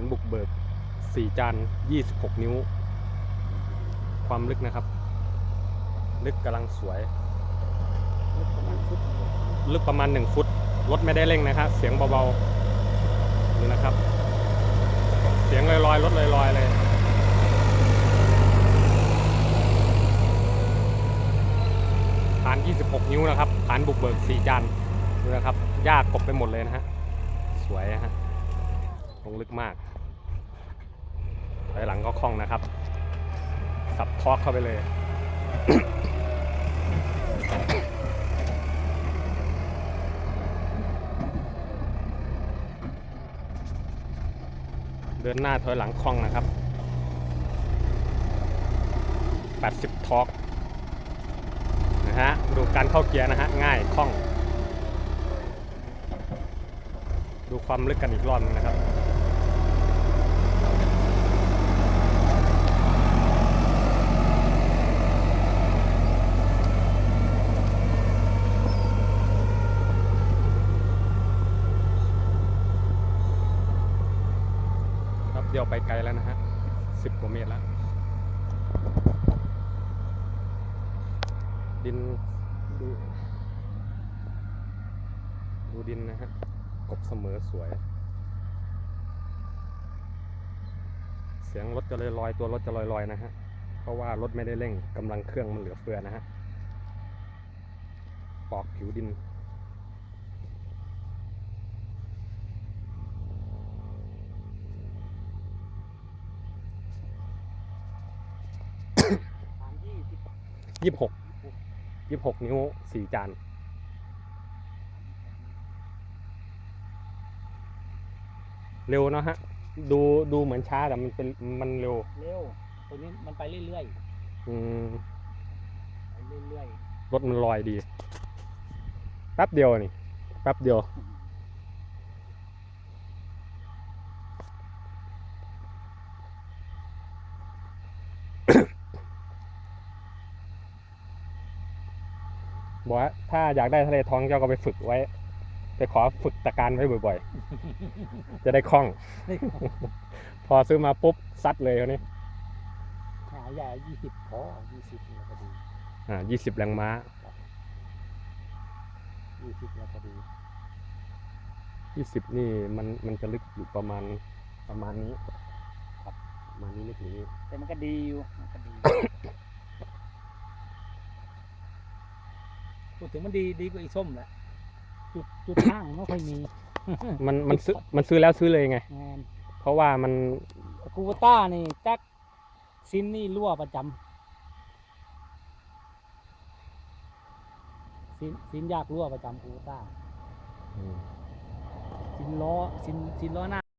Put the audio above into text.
านบุกเบิก 4 จาน 26 นิ้ว ความลึกนะครับ ลึกกำลังสวยประมาณหนึ่งลึกประมาณ 1 ฟุต รถไม่ได้เร่งนะครับ เสียงเบาๆ นี่นะครับ เสียงลอยๆ รถลอยๆ เลยฐาน 26 นิ้วนะครับฐานบุกเบิก 4 จานดูนะครับ ยากกบไปหมดเลยนะฮะ สวยฮะ งลึกมากไปหลังก็คล่องนะครับ สับทอกเข้าไปเลย เดินหน้าถอยหลังคล่องนะครับ 80ทอกนะฮะ ดูการเข้าเกียร์นะฮะ ง่ายคล่อง ดูความลึกกันอีกรอบหนึงนะครับ เดียวไปไกลแล้วนะฮะสิบกว่าเมตรแล้ว ดินดูดูดินนะฮะ กบเสมอสวย เสียงรถจะลอยลอยตัวรถจะลอยลอยนะฮะ เพราะว่ารถไม่ได้เร่งกำลังเครื่องมันเหลือเฟือนะฮะ ปอกผิวดิน สามยี่สิบ ยี่หกยี่หกนิ้วสี่จานเร็วเนอะฮะ ดูดูเหมือนช้าแต่มันเป็นมันเร็ว เร็วตัวนี้มันไปเรื่อยอืมๆไปเรื่อยรถมันลอยดี แป๊บเดียวนี่ แป๊บเดียว บอกว่าถ้าอยากได้ทะเลทองเจ้าก็ไปฝึกไว้ ไปขอฝึกตะการไว้บ่อยๆ จะได้คล่อง พอซื้อมาปุ๊บซัดเลยคนนี้ๆหาใหญ่ยี่สิบพอยี่สิบแล้วก็ดีอ่ายี่สิบแรงม้ายี่สิบแล้วก็ดียี่สิบนี่มันมันจะลึกอยู่ประมาณประมาณนี้ครับประมาณนี้ลึกนี้แต่มันก็ดีอยู่มันก็ดี พูดถึงมันดีดีกว่าไอ้ส้มแหละจุดจุดห้างไม่ค่อยมีมันมันซื้อมันซื้อแล้วซื้อเลยไงงานเพราะว่ามันกูวต้านี่จักซินนี่รั่วประจำซินซินยากรั่วประจำกูวต้า อืมซินล้อซินซินล้อหน้า